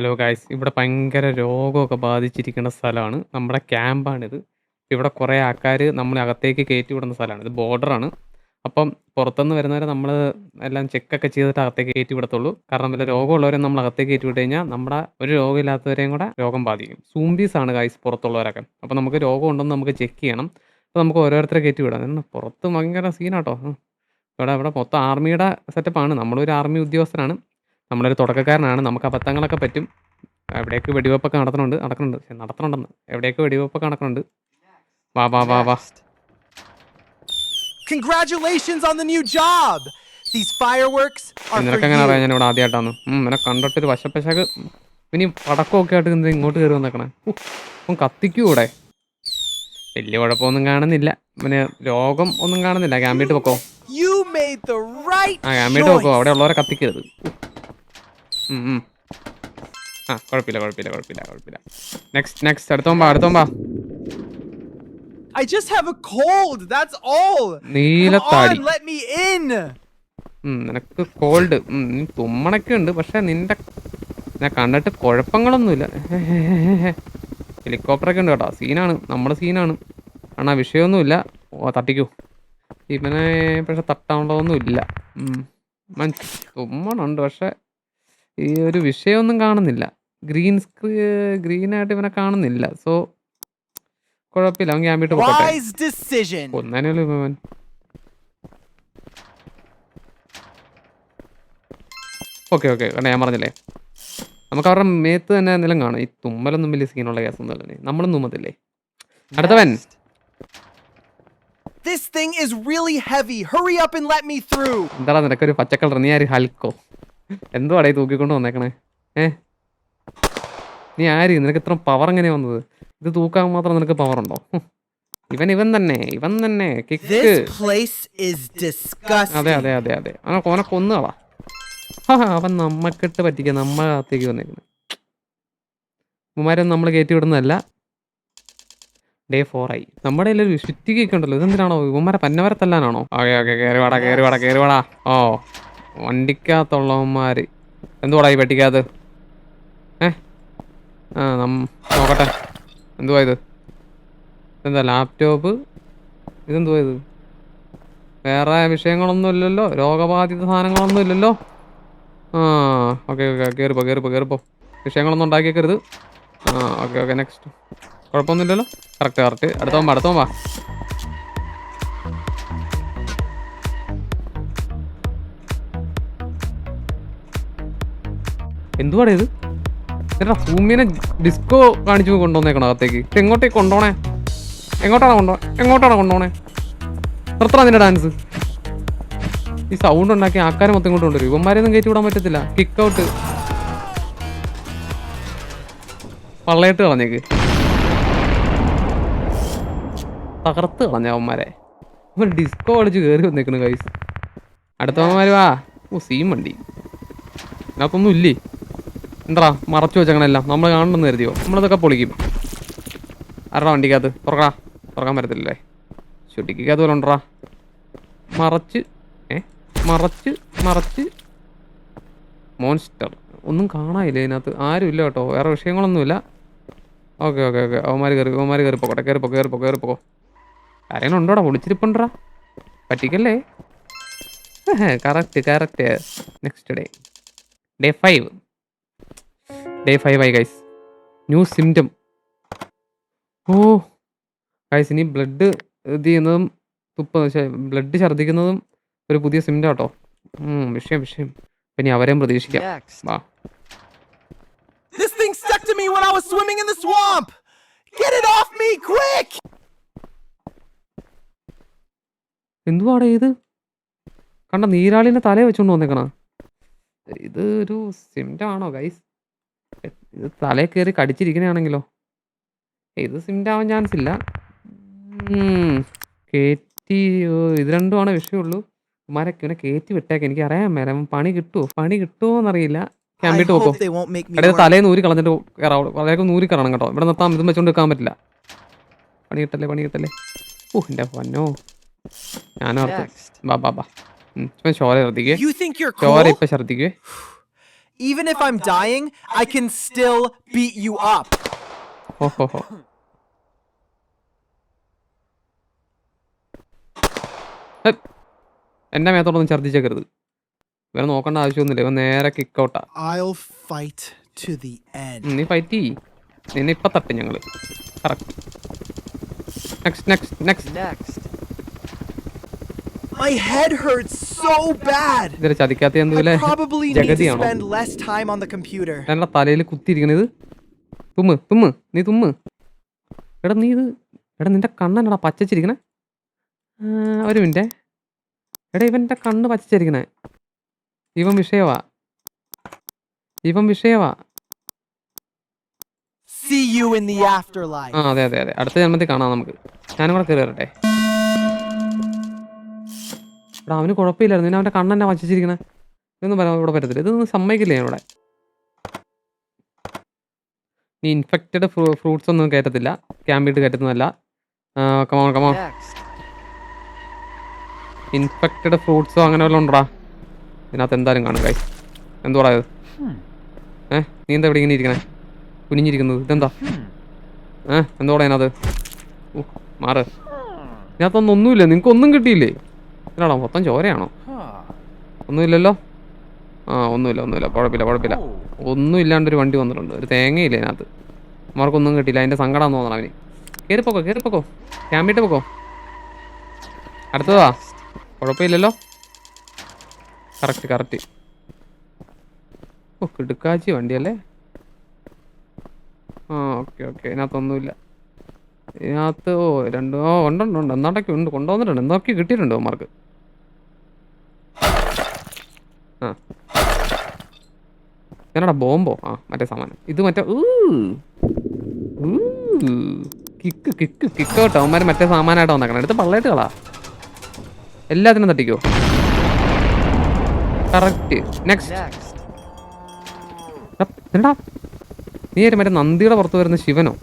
Hello guys ഇവിടെ ഭയങ്കര രോഗമൊക്കെ ബാധിച്ചിരിക്കുന്ന സ്ഥലമാണ്. നമ്മുടെ ക്യാമ്പാണിത്. ഇവിടെ കുറേ ആൾക്കാർ നമ്മളെ അകത്തേക്ക് കയറ്റി വിടുന്ന സ്ഥലമാണ്. ഇത് ബോർഡറാണ്. അപ്പം പുറത്തുനിന്ന് വരുന്നവരെ നമ്മൾ എല്ലാം ചെക്കൊക്കെ ചെയ്തിട്ട് അകത്തേക്ക് കയറ്റി വിടത്തുള്ളൂ കാരണം വല്ല രോഗമുള്ളവരെ നമ്മൾ അകത്തേക്ക് കയറ്റി വിട്ട് കഴിഞ്ഞാൽ നമ്മുടെ ഒരു രോഗമില്ലാത്തവരെയും കൂടെ രോഗം ബാധിക്കും. സൂംബീസ് ആണ് ഗായ്സ് പുറത്തുള്ളവരൊക്കെ. അപ്പം നമുക്ക് രോഗം ഉണ്ടെന്ന് നമുക്ക് ചെക്ക് ചെയ്യണം. അപ്പോൾ നമുക്ക് ഓരോരുത്തരെ കയറ്റി വിടാം പുറത്ത് ഭയങ്കര സീനാട്ടോ. ഇവിടെ ഇവിടെ മൊത്തം ആർമിയുടെ സെറ്റപ്പാണ് നമ്മളൊരു ആർമി ഉദ്യോഗസ്ഥനാണ്. നമ്മളൊരു തുടക്കക്കാരനാണ് നമുക്ക് അബദ്ധങ്ങളൊക്കെ പറ്റും. എവിടെയൊക്കെ വെടിവെപ്പൊക്കെ നടത്തണുണ്ട് നടക്കുന്നുണ്ട് നടത്തണുണ്ടെന്ന്. എവിടെയൊക്കെ വെടിവെപ്പൊക്കെ നടക്കുന്നുണ്ട് വാ വാ വാ വാ. Congratulations on the new job! These fireworks are നിനക്ക് for എങ്ങനെ അറിയാം. ഞാൻ ഇവിടെ ആദ്യമായിട്ടാണ് ഇവനെ കണ്ടിട്ടൊരു വശപ്പശക്ക് ഇനി പടക്കമൊക്കെ ആയിട്ട് എന്ത് ഇങ്ങോട്ട് കയറി വന്നേക്കണേ? അപ്പം കത്തിക്കൂ ഇവിടെ. വലിയ കുഴപ്പമൊന്നും കാണുന്നില്ല. പിന്നെ രോഗം ഒന്നും കാണുന്നില്ല. ക്യാമ്പിട്ട് പൊക്കോ. You made the right ആ ക്യാമ്പിട്ട് പൊക്കോ. അവിടെ ഉള്ളവരെ കത്തിക്കരുത്. ആ കുഴപ്പമില്ല കുഴപ്പമില്ല കുഴപ്പമില്ല കുഴപ്പമില്ല നെക്സ്റ്റ് നെക്സ്റ്റ് അടുത്തോമ്പാ അടുത്തോമ്പാ. I just have a cold. That's all. Come നീലത്താടി on, let me in. നിനക്ക് കോൾഡ് തുമ്മണൊക്കെ ഉണ്ട് പക്ഷെ നിന്റെ ഞാൻ കണ്ടിട്ട് കുഴപ്പങ്ങളൊന്നുമില്ല. ഹെലികോപ്റ്ററൊക്കെ ഉണ്ട് കേട്ടോ സീനാണ് നമ്മുടെ സീനാണ്. കാരണം വിഷയമൊന്നുമില്ല. ഓ തട്ടിക്കൂ. ഇവനെ പക്ഷെ തട്ടാനുള്ളതൊന്നുമില്ല. മൻ തുമ്മണുണ്ട് പക്ഷെ ഈ ഒരു വിഷയമൊന്നും കാണുന്നില്ല. ഗ്രീൻ സ്ക്രീ ഗ്രീനായിട്ട് ഇവനെ കാണുന്നില്ല. സോ കുഴപ്പമില്ല. അവൻ ക്യാമ്പിട്ട് പോകട്ടെ. കൊന്നേനല്ലോ ഇവൻ. ഓക്കെ ഓക്കെ കണ്ട ഞാൻ പറഞ്ഞില്ലേ? നമുക്ക് അവരുടെ മേത്ത് തന്നെ നിലം കാണും. ഈ തുമ്മലൊന്നും വലിയ സീനുള്ള കേസൊന്നും അല്ലേ നമ്മളും തുമ്മത്തില്ലേ? അടുത്തവൻ. This thing is really heavy. Hurry up and let me through. എന്താടാ നിനക്കൊരു പച്ചക്കളർ? നീ ആര്? ഹൽക്കോ. എന്തുവാടാ അടേ തൂക്കിക്കൊണ്ട് വന്നേക്കണേ? ഏ? നീ ആര്? നിനക്ക് ഇത്ര പവർ എങ്ങനെയാ വന്നത്? ഇത് തൂക്കാൻ മാത്രം നിനക്ക് പവർ ഉണ്ടോ? ഇവൻ ഇവൻ തന്നെ ഇവൻ തന്നെ. കിക്ക്. അതെ അതെ അതെ അതെ. അവനെ കോനെ കൊന്നുകളാ അവൻ നമ്മക്കിട്ട് പറ്റിക്ക നമ്മളെ അകത്തേക്ക് വന്നേക്കുന്നത് ഉമ്മാരൊന്നും നമ്മൾ കയറ്റി വിടുന്നതല്ല. ഡേ ഫോർ ആയി. നമ്മുടെ ഒരു ചുറ്റിക്കൊക്കെ ഉണ്ടല്ലോ. ഇതെന്തിനാണോ? ഇവന്മാരെ പന്നവരെ തല്ലാനാണോ? ഓക്കെ ഓക്കെ കയറി വാടാ കയറി വാടാ കയറി വാടാ. ഓ. വണ്ടിക്കകത്തുള്ളവന്മാര്. എന്തുവാടാ ഈ പെട്ടിക്കകത്ത്? ഏ? ആ നം നോക്കട്ടെ. എന്തുവാ ഇത്? എന്താ ലാപ്ടോപ്പ്? ഇതെന്തുവാ ഇത്? വേറെ വിഷയങ്ങളൊന്നും ഇല്ലല്ലോ രോഗബാധിത സാധനങ്ങളൊന്നും ഇല്ലല്ലോ ആ ഓക്കെ ഓക്കെ കയറിപ്പോ കയറിപ്പോ കയറിപ്പോ വിഷയങ്ങളൊന്നും ഉണ്ടാക്കിയേക്കരുത്. ആ ഓക്കെ ഓക്കെ നെക്സ്റ്റ് കുഴപ്പമൊന്നുമില്ലല്ലോ? കറക്റ്റ് കറക്റ്റ് അടുത്തോമ്പ അടുത്തോമ്പാ എന്തുവാടേ ഇത്? എടാ ഭൂമിനെ ഡിസ്കോ കാണിച്ചു കൊണ്ടുവന്നേക്കണം അകത്തേക്ക്? എങ്ങോട്ടേക്ക് കൊണ്ടോണേ? എങ്ങോട്ടാണ് കൊണ്ടോ എങ്ങോട്ടാണ് കൊണ്ടോണേ? നിർത്തണം നിന്റെ ഡാൻസ് ഈ സൗണ്ട് ഉണ്ടാക്കി ആൾക്കാരെ മൊത്തം ഇങ്ങോട്ട് കൊണ്ടുവരും. ഇവന്മാരെയൊന്നും കയറ്റി വിടാൻ പറ്റത്തില്ല. കിക്ക് ഔട്ട് പള്ളയിട്ട് കളഞ്ഞേക്ക്. തകർത്ത് കളഞ്ഞ അവന്മാരെ. ഇവർ ഡിസ്കോ കളിച്ച് കയറി വന്നേക്കണ് കൈസ് അടുത്തവന്മാര് വാ. ഓ സീം വണ്ടി. ഇതിനകത്തൊന്നും ഇല്ലേ? എന്താ മറച്ചു വെച്ചങ്ങനെല്ലാം. നമ്മൾ കാണണമെന്ന് കരുതിയോ? നമ്മളിതൊക്കെ പൊളിക്കും. ആരടാ വണ്ടിക്കകത്ത്? തുറക്കടാ. തുറക്കാൻ പറ്റത്തില്ലേ ചുട്ടിക്കകത്ത് പോലെ ഉണ്ടടാ? മറച്ച് ഏ? മറച്ച് മറച്ച്. മോൺസ്റ്റർ. ഒന്നും കാണാനില്ല ഇതിനകത്ത്. ആരുമില്ല കേട്ടോ. വേറെ വിഷയങ്ങളൊന്നുമില്ല. Okay okay okay. അവന്മാർ കയറി അവന്മാർ കയറി പോകട്ടെ കയറിപ്പോ കയറിപ്പോ കയറിപ്പോ ആരെങ്കിലും ഉണ്ടോടാ? വിളിച്ചിരിപ്പുണ്ടടാ? പറ്റിക്കല്ലേ? Correct correct next day day five day five ആയി ഗൈസ് ന്യൂ സിംറ്റം ഓ ഗൈസ് ഇനി ബ്ലഡ് ഇത് ചെയ്യുന്നതും തുപ്പ ബ്ലഡ് ഛർദ്ദിക്കുന്നതും ഒരു പുതിയ സിംറ്റം കേട്ടോ ഉം, വിഷയം വിഷയം. ഇനി അവരെയും പ്രതീക്ഷിക്കാം. വാ. This thing stuck to me when I was swimming in the swamp. Get it off me, quick! എന്തുവാടെ ഇത്? കണ്ട നീരാളിന്റെ തലയെ വെച്ചോണ്ട് വന്നേക്കണ. ഇത് ഒരു സിംറ്റം ആണോ ഗൈസ് ഇത് തലയിൽ കയറി കടിച്ചിരിക്കണയാണെങ്കിലോ? ഇത് സിംറ്റം ആവാൻ ചാൻസ് ഇല്ല കയറ്റി ഇത് രണ്ടുമാണ് വിഷയമുള്ളൂ. ഉമാരൊക്കെ ഇവനെ കയറ്റി വിട്ടേക്ക്. എനിക്ക് അറിയാൻ മേലെ പണി കിട്ടുമോ പണി കിട്ടുമോ എന്നറിയില്ല ക്യാമ്പിട്ട് പോക്കോ. ഇടയിൽ തലേന്ന് ഊരി കളഞ്ഞിട്ട് കയറാവുള്ളൂ വളരെ നൂരി കയറണം കേട്ടോ. ഇവിടെ നിർത്താൻ ഇതും വെച്ചോണ്ട് വെക്കാൻ പറ്റില്ല. പണി കിട്ടല്ലേ പണി കിട്ടല്ലേ? ഓ എന്റെ പൊന്നോ. ഞാനോർത്ത് ബാ ബാ ബാ. ഇപ്പം ചോര ഛർദിക്കേ ചോര? ഇപ്പം ഛർദ്ദിക്കേ. Even if I'm dying, I can still beat you up. എന്റെ മേത്തോടൊന്നും ഛർദ്ദിച്ചേക്കരുത്. ഇവനെ നോക്കേണ്ട ആവശ്യമൊന്നുമില്ല. ഇവൻ നേരെ കിക്ക് ഔട്ടാ I'll fight to the end. നീ ഫൈറ്റ് ചെയ്യ്. നിന്നെ ഇപ്പൊ തട്ടും ഞങ്ങൾ. Correct next next next Next. My head hurts so bad. ഇതിലെ ചതിക്കാത്ത എന്തുപോലെ I probably need to ജഗതിയാണോ spend less time on the computer. എന്റെ തലയിൽ കുത്തിയിരിക്കണത് തുമ്മ് തുമ്മ് നീ തുമ്മ്. എടാ നീ ഇത് എടാ നിന്റെ കണ്ണെന്നടാ പച്ചച്ചിരിക്കണേ? ആ, ഒരു മിനിറ്റ്. എടാ ഇവന്റെ കണ്ണ് പച്ചച്ചിരിക്കണേ. ഇവൻ വിഷയവാ. ഇവൻ വിഷയവാ. See you in the afterlife. ആ അതെ അതെ അതെ. അടുത്ത ജന്മത്തിൽ കാണാം നമുക്ക്. ഞാനും കൂടെ കയറി വരട്ടെ. എടാ അവന് കുഴപ്പമില്ലായിരുന്നു. പിന്നെ അവന്റെ കണ്ണെന്നെ വച്ചിരിക്കണേ? ഇതൊന്നും പറയാൻ ഇവിടെ പറ്റത്തില്ല. ഇതൊന്നും സമ്മതിക്കില്ല ഞാൻ ഇവിടെ നീ ഇൻഫെക്റ്റഡ് ഫ്രൂട്ട്സ് ഒന്നും കയറ്റത്തില്ല. ക്യാമ്പിട്ട് കയറ്റുന്നതല്ല. Come on come on infected ഫ്രൂട്ട്സോ അങ്ങനെ വല്ലതും ഉണ്ടോടാ? ഇതിനകത്ത് എന്തായാലും കാണും കൈ എന്തുവാടാ ഇത്? ഏ നീ എന്താ ഇവിടെ ഇങ്ങനെ ഇരിക്കണേ? കുനിഞ്ഞിരിക്കുന്നത്. ഇതെന്താ? ഏ എന്തോടാ ഇതിനകത്ത്? മാറ്. ഇതിനകത്തൊന്നും ഒന്നുമില്ല. നിങ്ങൾക്ക് ഒന്നും കിട്ടിയില്ലേ? ഇതിനാണോ മൊത്തം ചോരയാണോ? ഒന്നുമില്ലല്ലോ? ആ ഒന്നുമില്ല ഒന്നുമില്ല. കുഴപ്പമില്ല കുഴപ്പമില്ല. ഒന്നും ഇല്ലാണ്ടൊരു വണ്ടി വന്നിട്ടുണ്ട്. ഒരു തേങ്ങയില്ല അതിനകത്ത് അവർക്കൊന്നും കിട്ടിയില്ല. അതിന്റെ സങ്കടം തോന്നണം അവന്. കയറിപ്പോക്കോ കയറിപ്പോക്കോ ക്യാമ്പിട്ട് പോക്കോ. അടുത്തതാ. കുഴപ്പമില്ലല്ലോ? Correct correct. ഓ കിടുക്കാച്ചി വണ്ടിയല്ലേ? ആ ഓക്കെ ഓക്കെ. ഇതിനകത്തൊന്നുമില്ല. ഇതിനകത്ത് ഓ രണ്ട് ഓ ഉണ്ടുണ്ട് ഉണ്ട് എന്താണ്ടൊക്കെ ഉണ്ട്. കൊണ്ടുവന്നിട്ടുണ്ട്. എന്തൊക്കെ കിട്ടിയിട്ടുണ്ട് അവന്മാർക്ക് ആ. ഞാനടാ ബോംബോ? ആ മറ്റേ സാമാനം. ഇത് മറ്റേ കിക്ക് കിക്ക് കിക്ക് കേട്ടോ. അവന്മാർ മറ്റേ സാമാനമായിട്ട് വന്നേക്കണം. എടുത്ത് പള്ളയിട്ട് കളാ എല്ലാത്തിനും തട്ടിക്കോ. കറക്റ്റ്. നെക്സ്റ്റ്. എന്താ നീ ഒരു മറ്റേ നന്ദിയുടെ പുറത്ത് വരുന്ന ശിവനോ?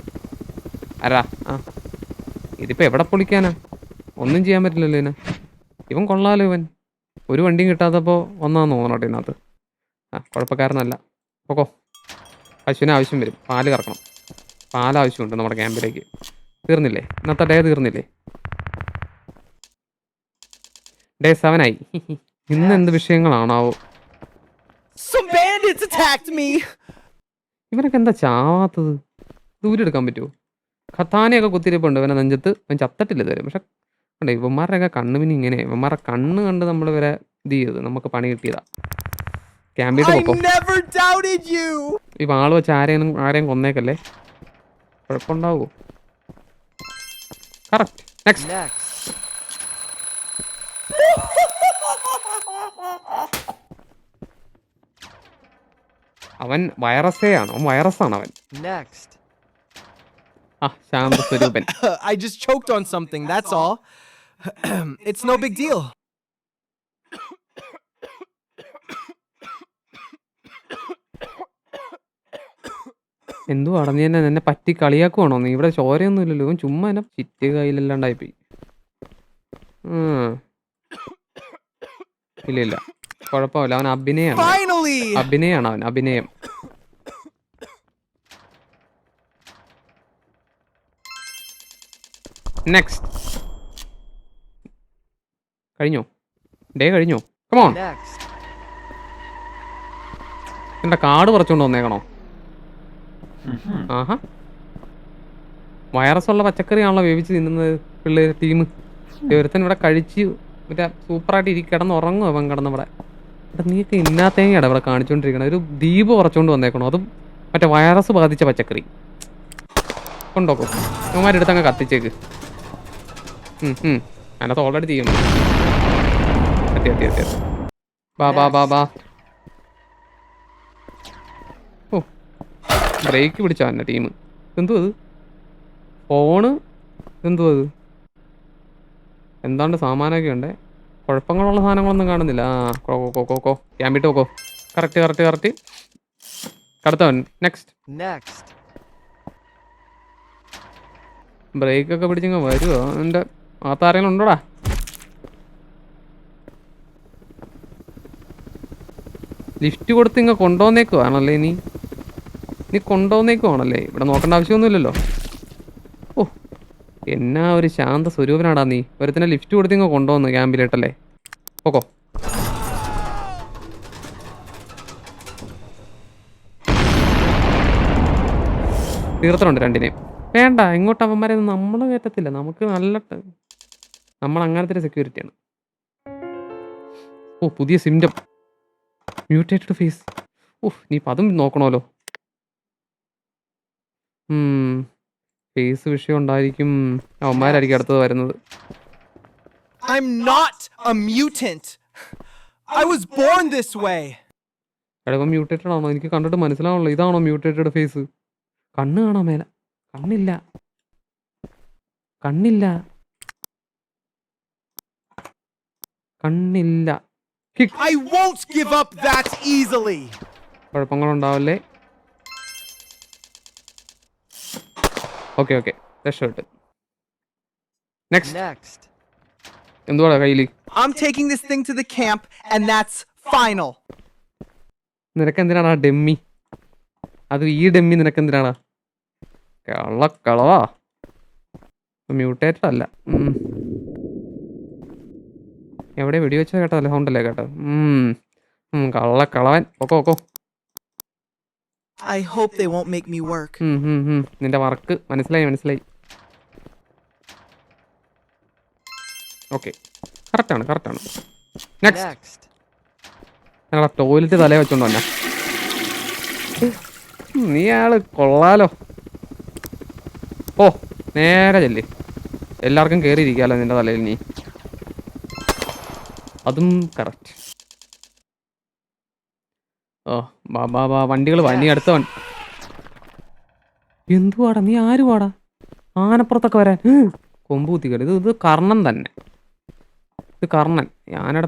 ആരാ? ആ. ഇതിപ്പോ എവിടെ പൊളിക്കാനാ? ഒന്നും ചെയ്യാൻ പറ്റില്ലല്ലോ ഇതിന്. ഇവൻ കൊള്ളാലോ ഇവൻ. ഒരു വണ്ടിയും കിട്ടാത്തപ്പോൾ വന്നാന്ന് തോന്നണോട്ടെ ഇതിനകത്ത്? ആ കുഴപ്പക്കാരനല്ല. ഓക്കോ പശുവിന് ആവശ്യം വരും. പാൽ കറക്കണം. പാൽ ആവശ്യമുണ്ട് നമ്മുടെ ക്യാമ്പിലേക്ക്. തീർന്നില്ലേ? ഇന്നത്തെ ഡേ തീർന്നില്ലേ? ഡേ സെവനായി. ഇന്ന് എന്ത് വിഷയങ്ങളാണാവോ. ഇവനൊക്കെ എന്താ ചാവാത്തത്? ദൂരെ എടുക്കാൻ പറ്റുമോ ഖത്താനയൊക്കെ കുത്തിരിപ്പുണ്ട്. ഇവനെ നെഞ്ചത്ത്. അവൻ ചത്തട്ടില്ല ഇതുവരെ. പക്ഷെ കണ്ടോ? ഇവന്മാരുടെയൊക്കെ കണ്ണ് പിന്നെ ഇങ്ങനെ. ഇവന്മാരുടെ കണ്ണ് കണ്ട് നമ്മൾ ഇവരെ ഇത് ചെയ്തത് നമുക്ക് പണി കിട്ടിയതാ. Doubted ഈ വാൾ വെച്ച് ആരെയും ആരെയും കൊന്നേക്കല്ലേ? കുഴപ്പമുണ്ടാവോ? Correct next. അവൻ വൈറസേ ആണ്. അവൻ വൈറസാണ് അവൻ. Next. ആ ശാന്ത സ്വരൂപൻ. I just on something that's all. it's no big deal. എന്തുവാടാ അടഞ്ഞു തന്നെ എന്നെ പറ്റി കളിയാക്കുവാണോ? നീ ഇവിടെ ചോരയൊന്നും ഇല്ലല്ലോ ചുമ്മാ എന്നെ ചിറ്റ് കയ്യിലല്ലാണ്ടായിപ്പോയി. ഇല്ല ഇല്ല കുഴപ്പമില്ല. അവൻ അഭിനയാണ്. Finally! അഭിനയാണ് അവൻ. അഭിനയം. നെക്സ്റ്റ് കഴിഞ്ഞോ? ഡേ കഴിഞ്ഞോ? കമോൺ. എന്റെ കാർഡ് പറിച്ചുകൊണ്ട് വന്നേക്കണോ? ആഹാ. വൈറസ് ഉള്ള പച്ചക്കറിയാണല്ലോ വേവിച്ച് തിന്നുന്നത് പിള്ളേർ ടീം. ഒരുത്തൻ ഇവിടെ കഴിച്ച് മറ്റേ സൂപ്പറായിട്ട് ഇരിക്കും കിടന്ന് ഉറങ്ങും അവൻ കിടന്ന് ഇവിടെ നീക്ക് ഇന്നാത്തേങ്ങയാണ് ഇവിടെ കാണിച്ചുകൊണ്ടിരിക്കണത് ഒരു ദ്വീപ് പറിച്ചുകൊണ്ട് വന്നേക്കണോ? അതും മറ്റേ വൈറസ് ബാധിച്ച പച്ചക്കറി. കൊണ്ടോക്കും. ഇവന്മാരെടുത്ത് അങ്ങ് കത്തിച്ചേക്ക്. ഉം, ഉം. അതിനകത്ത് ഓൾറെഡി തീയുണ്ട് എത്തി എത്തി എത്തി എത്തി. ബാ ബാ ബാ ബാ ഓ ബ്രേക്ക് പിടിച്ചാ എന്നെ ടീം എന്തോ അത് ഫോണ് എന്തോ അത് എന്താണ്ട് സാമാനമൊക്കെ ഉണ്ട്? കുഴപ്പങ്ങളുള്ള സാധനങ്ങളൊന്നും കാണുന്നില്ല. ആ കോ കോ കോ കോ ക്യാമ്പിട്ട് കോക്കോ കറക്റ്റ് കറക്റ്റ് കറക്റ്റ് കടത്തവൻ നെക്സ്റ്റ് നെക്സ്റ്റ് ബ്രേക്കൊക്കെ പിടിച്ചങ്ങ് വരുമോ എന്റെ ആ ആരെങ്കിലും ഉണ്ടോടാ ലിഫ്റ്റ് കൊടുത്ത് ഇങ്ങ് കൊണ്ടുവന്നേക്കുവാണല്ലേ നീ? നീ കൊണ്ടുവന്നേക്കുവാണല്ലേ? ഇവിടെ നോക്കേണ്ട ആവശ്യമൊന്നുമില്ലല്ലോ. ഓ എന്നാ ഒരു ശാന്ത സ്വരൂപനാടാ നീ. ഒരുത്തിനെ ലിഫ്റ്റ് കൊടുത്ത് ഇങ്ങ് കൊണ്ടുവന്നു ക്യാമ്പിലേട്ടല്ലേ? ഓക്കോ തീർത്തണുണ്ട് രണ്ടിനെയും. വേണ്ട ഇങ്ങോട്ട് അവന്മാരെ നമ്മൾ കയറ്റത്തില്ല. നമുക്ക് നല്ല നമ്മൾ അങ്ങനത്തെ ഒരു സെക്യൂരിറ്റിയാണ് ഓ പുതിയ സിംറ്റം. മ്യൂട്ടേറ്റഡ് ഫേസ് ഓ നീ ഇപ്പം അതും നോക്കണമല്ലോ. ഫേസ് വിഷയം ഉണ്ടായിരിക്കും. അവന്മാരായിരിക്കും അടുത്തത് വരുന്നത്. I'm not a mutant. I was born this way. എടപ്പം മ്യൂട്ടേറ്റഡ് ആണോ? എനിക്ക് കണ്ടിട്ട് മനസ്സിലാവണല്ലോ ഇതാണോ മ്യൂട്ടേറ്റഡ് ഫേസ് കണ്ണ് കാണാൻ മേല. കണ്ണില്ല. കണ്ണില്ല. കണ്ണില്ല. I won't give up that easily. കുഴപ്പങ്ങളുണ്ടാവല്ലേ? ഓക്കെ ഓക്കെ രക്ഷപ്പെട്ട് നെക്സ്റ്റ് Next. എന്തുവാടാ കയ്യിൽ I'm taking this thing to the camp, and that's final. നിനക്ക് ആ ഡെമ്മി? അത് ഈ ഡെമ്മി നിനക്ക് എന്തിനാണ് കള്ളക്കളവാ. മ്യൂട്ടേറ്റർ മ്യൂട്ടേറ്റഡ് അല്ല. ഉം. എവിടെ വെടി വെച്ചാൽ കേട്ടോ അല്ല സൗണ്ട് സൗണ്ടല്ലേ കേട്ടോ കള്ള കളവൻ. ഓക്കോ ഓക്കോ I hope they won't make me work. നിന്റെ വർക്ക് മനസ്സിലായി മനസ്സിലായി. ഓക്കെ കറക്റ്റാണ് കറക്റ്റാണ് നെക്സ്റ്റ്. ഞങ്ങളെ ടോയ്ലറ്റ് തലേ വെച്ചോണ്ട് വന്നെ. നീ ആൾ കൊള്ളാലോ. ഓ നേരെ ചെല്ലേ. എല്ലാവർക്കും കയറിയിരിക്കാലോ നിന്റെ തലയിൽ നീ. അതും കറക്റ്റ് ഓ ബാ ബാ വണ്ടികൾ വണ്ടി അടുത്ത വണ്ടി എന്തുവാടാ നീ ആര് വാടാ ആനപ്പുറത്തൊക്കെ വരാൻ. കൊമ്പ് കുത്തിക്കൽ ഇത് ഇത് കർണൻ തന്നെ. ഇത് കർണൻ. ഞാനട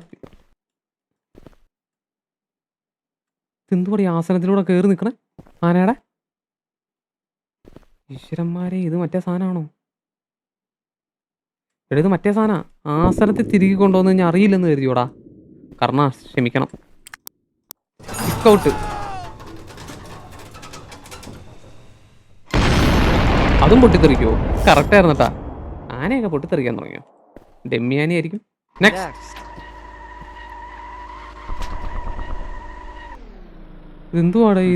എന്തുപടി ആസനത്തിലൂടെ കയറി നിൽക്കണേ ആനയുടെ? ഈശ്വരന്മാരെ ഇത് മറ്റേ സാധനമാണോ? എടാ ഇത് മറ്റേ സാധന. സ്ഥലത്ത് തിരികെ കൊണ്ടുവന്ന് ഞാൻ അറിയില്ലെന്ന് കരുതിയോടാ. കർണ ക്ഷമിക്കണം. ഔട്ട് അതും പൊട്ടിത്തെറിക്കോ? കറക്റ്റ് ആയിരുന്നട്ടാ ആനയൊക്കെ പൊട്ടിത്തെറിക്കാൻ തുടങ്ങിയോ? ഡെമ്മിയാനി ആയിരിക്കും നെക്സ്റ്റ്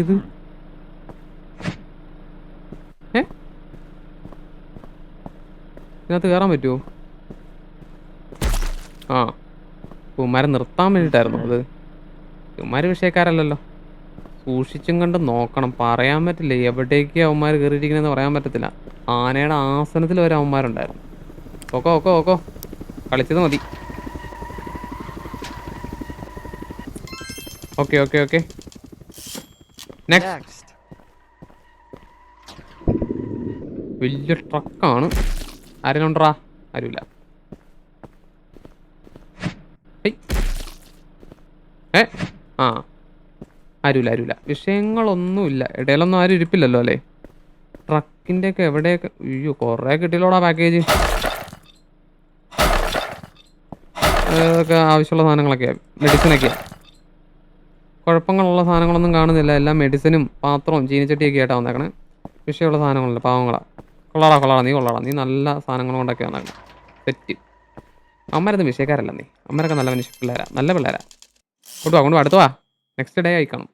ഇത്? ഇതിനകത്ത് കയറാൻ പറ്റുമോ ആ. കുമാരൻ നിർത്താൻ വേണ്ടിയിട്ടായിരുന്നു അത്. കുമാര് വിഷയക്കാരല്ലല്ലോ. സൂക്ഷിച്ചും കണ്ട് നോക്കണം. പറയാൻ പറ്റില്ല. എവിടേക്ക് അവന്മാർ കയറിയിരിക്കണമെന്ന് പറയാൻ പറ്റത്തില്ല. ആനയുടെ ആസനത്തിൽ വരെ അവന്മാരുണ്ടായിരുന്നു ഓക്കോ ഓക്കോ ഓക്കോ. കളിച്ചത് മതി. Okay okay okay. നെക്സ്റ്റ് വലിയ ട്രക്കാണ് ആരെങ്കിലുണ്ടാ ആരുമില്ല. ഹെയ്. ഏ? ആ. ആരുമില്ല ആരുമില്ല വിഷയങ്ങളൊന്നുമില്ല. ഇടയിലൊന്നും ആരും ഇരിപ്പില്ലല്ലോ അല്ലേ? ട്രക്കിന്റെ ഒക്കെ എവിടെയൊക്കെ? അയ്യോ കുറേ കിട്ടിയില്ലോടാ പാക്കേജ് ഇതൊക്കെ ആവശ്യമുള്ള സാധനങ്ങളൊക്കെയാണ് മെഡിസിനൊക്കെയാണ് കുഴപ്പങ്ങളുള്ള സാധനങ്ങളൊന്നും കാണുന്നില്ല. എല്ലാം മെഡിസിനും പാത്രവും ചീനിച്ചട്ടിയൊക്കെ ആയിട്ടാണ് വന്നേക്കണേ. വിഷയമുള്ള സാധനങ്ങളല്ല പാവങ്ങളാ. കൊള്ളാടാ കൊള്ളാടാ. നീ കൊള്ളാടാ. നീ നല്ല സാധനങ്ങൾ കൊണ്ടൊക്കെ വന്നേക്കണം. സെറ്റ് അമ്മരത് വിഷയക്കാരല്ല നീ. അമ്മരൊക്കെ നല്ല മനുഷ്യ പിള്ളേരാ. നല്ല പിള്ളേരാ. കൊണ്ടുവാ കൊണ്ടുവാ അടുത്ത് വാ. Next day ആയിക്കണം.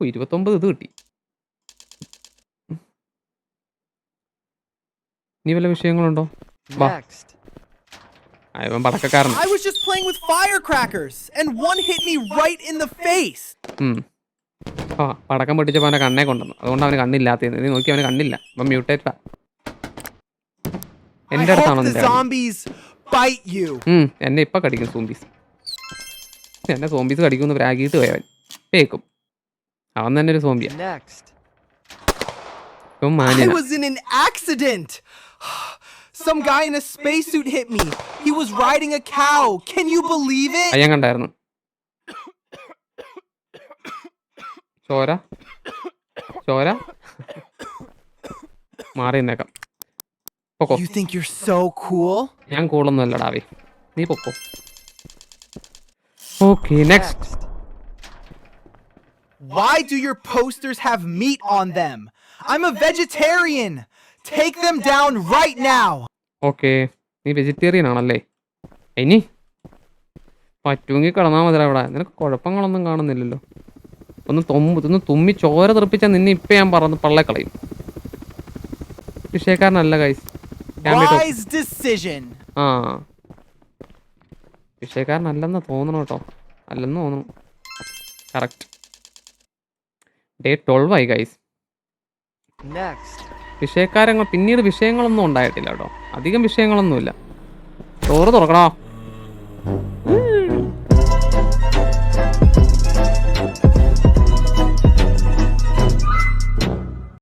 ഓ ഇരുപത്തൊമ്പത് ഇത് കിട്ടി. നീ വല്ല വിഷയങ്ങളുണ്ടോ? ഇവൻ പടക്കക്കാരൻ I was just playing with firecrackers, and one hit me right in the face. ആ പടക്കം പൊട്ടിച്ചപ്പോൾ അവനെ കണ്ണേ കൊണ്ടുവന്നു. അതുകൊണ്ട് അവന് കണ്ണില്ലാത്തത്. നീ നോക്കി അവന് കണ്ണില്ല. അപ്പം മ്യൂട്ടേറ്റാ എന്റെ എന്റെ അടുത്താണോ നിന്റെ? എന്നെ ഇപ്പൊ കടിക്കും സോംബീസ് എന്നെ സോംബീസ് കടിക്കുമെന്ന് പ്രാഗിയിട്ട് പോയവൻ കേക്കും അവൻ തന്നെ ഒരു സോംബിയാ. I was in an accident. Some guy in a spacesuit hit me. He was riding a cow. Can you believe it? അയ്യാൻ കണ്ടായിരുന്നു ചോര ചോര മാറി നിന്നേക്കാം പൊക്കോ You think you're so cool? ഞാൻ കൂളൊന്നും അല്ലടാവേ നീ പൊക്കോ okay next Next. Why do your posters have meat on them? I'm a vegetarian. Take them down right now. Okay. നീ വെജിറ്റേറിയൻ ആണല്ലേ ഇനി പറ്റുമെങ്കിൽ കിടന്നാൽ മതി അവിടെ നിനക്ക് കുഴപ്പങ്ങളൊന്നും കാണുന്നില്ലല്ലോ ഒന്ന് തൊമ്പ് ഒന്ന് തുമ്മി ചോര തെറിപ്പിച്ചാൽ നിന്നെ ഇപ്പം ഞാൻ പറന്ന് പള്ളക്കളയും വിഷയക്കാരനല്ല കൈസ് ഞാൻ ഡിസിഷൻ ആ. വിഷയക്കാരൻ അല്ലെന്ന് വിഷയക്കാരനല്ലെന്ന് തോന്നണം കേട്ടോ. അല്ലെന്ന് തോന്നുന്നു കറക്റ്റ് ഡേ ട്വൽവ് ആയി ഗൈസ്. വിഷയക്കാരങ്ങൾ പിന്നീട് വിഷയങ്ങളൊന്നും ഉണ്ടായിട്ടില്ല കേട്ടോ. അധികം വിഷയങ്ങളൊന്നുമില്ല. ചോറ് തുറക്കണോ.